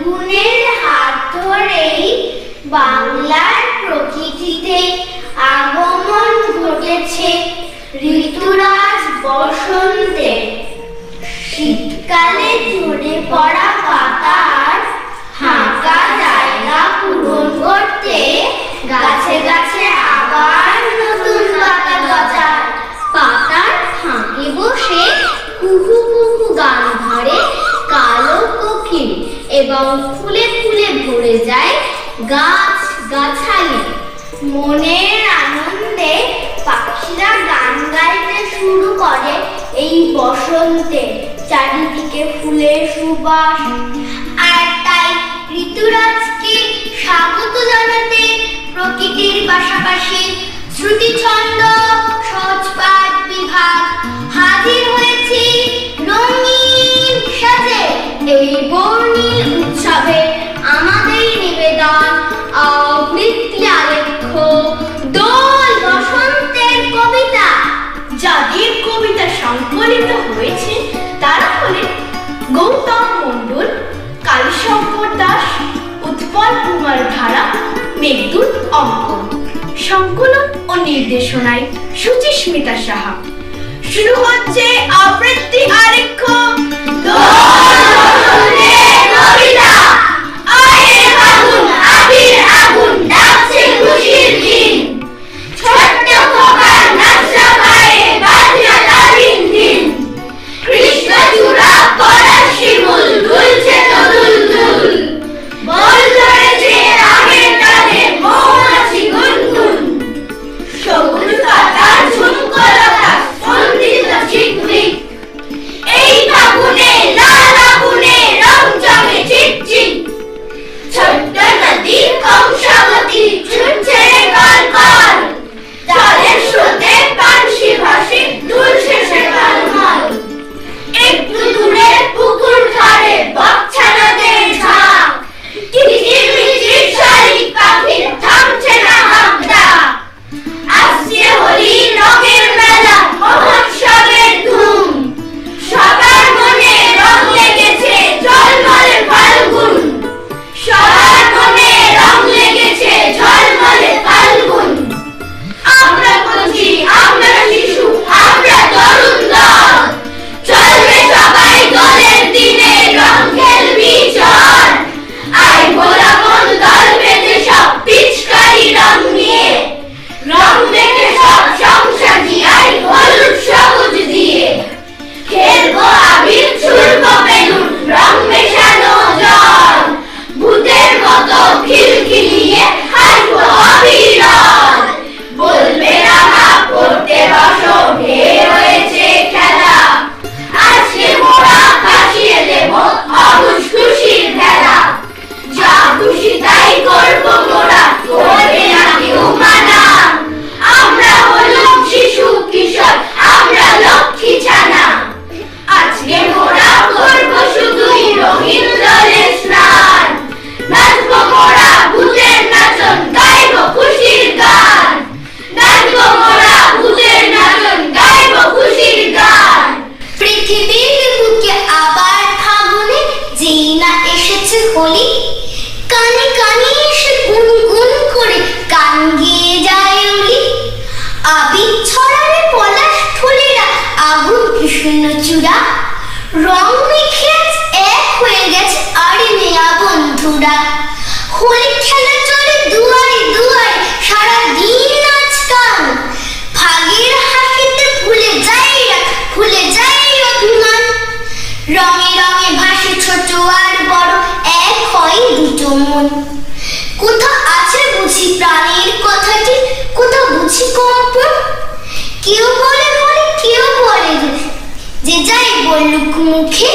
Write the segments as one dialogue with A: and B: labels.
A: আগুনের হাত ধরেই বাংলার প্রকৃতিতে আগমন ঘটেছে ঋতুরাজ বসন্তে শীতকালে ঝরে পড়া পাখি এবং ফুলে ফুলে ভরে যায় গাছ গাছালি। মনের আনন্দে পাখিরা গান গাইতে শুরু করে এই বসন্তে, চারিদিকে ফুলের সুবাস। আর তাই ঋতুরাজকে স্বাগত জানাতে প্রকৃতির পাশাপাশি শ্রুতিছন্দ, সহজপাঠ বিভাগ হাজির হয়েছি রঙিন সাজে। এই বর্ণিল আমাদের নিবেদন দোল বসন্তের কবিতা।
B: যাদের কবিতা সংকলিত হয়েছে, তারা গৌতম কালীশঙ্কর দাস, উৎপল কুমার ধারা মেঘদূত অঙ্কন। সংকলন ও নির্দেশনায় সুচিস্মিতা সাহা। শুরু হচ্ছে আবৃত্তি আরেক্ষ বলে,
A: কানে কানে এসে গুনগুন করে গান গেয়ে যায় উলি। আবির ছড়ালে পলাশ ফুলেরা আগুন কৃষ্ণ চূড়া। রং মেখে এক হয়ে গেছে আরে মেয়া বন্ধুরা। হোলি খেলা চলে দুয়ারে দুয়ারে সারা দিন
B: bueno, ¿cómo qué?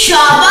B: সবাই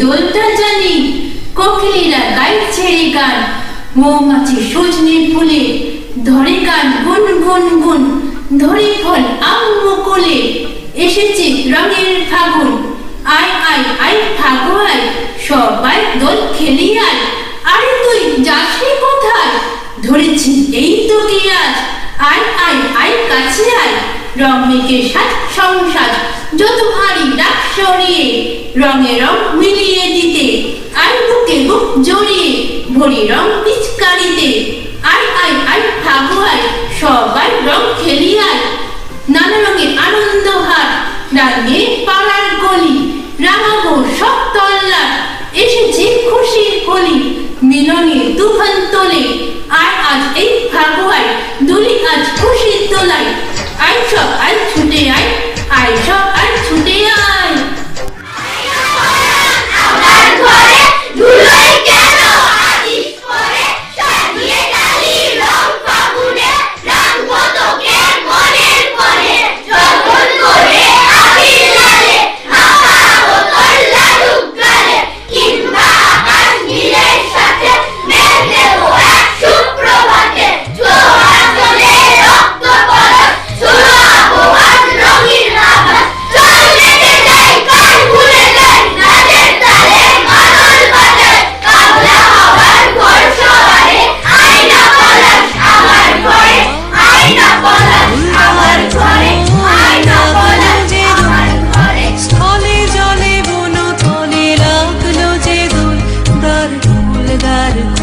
C: দোলটা জানি, কোকিলেরা গাইছে রে গান। মৌমাছি সজনে ফুলে ধরে গান গুন গুন গুন, ধরে ফল আম মুকুলে এসেছে রঙের ফাগুন, আয় আয় আয় ফাগু আয় সবাই দোল খেলি আয় আরে তুই যাস রে কোথায়? ধরেছি এই তো কি আজ। আয় আয় আয় কাছে আয়, রং সাজ সংসার। যত ভারী রাগ সরিয়ে রঙে রং মিলিয়ে দিতে আয় বুকে বুক জড়িয়ে ভরি রং পিচকারিতে আয় আয় আয় ফাগু আয় সবাই রং খেলি আয় নানা রঙের আনন্দ হাট রাঙে পাড়ার গলি, রাঙাবো সব তল্লাট এসেছে খুশির কলি, মিলনে তুফান তোলে আর আজ এই ফাগুয়ায় দুলি আজ খুশির তোলায়। আই সব But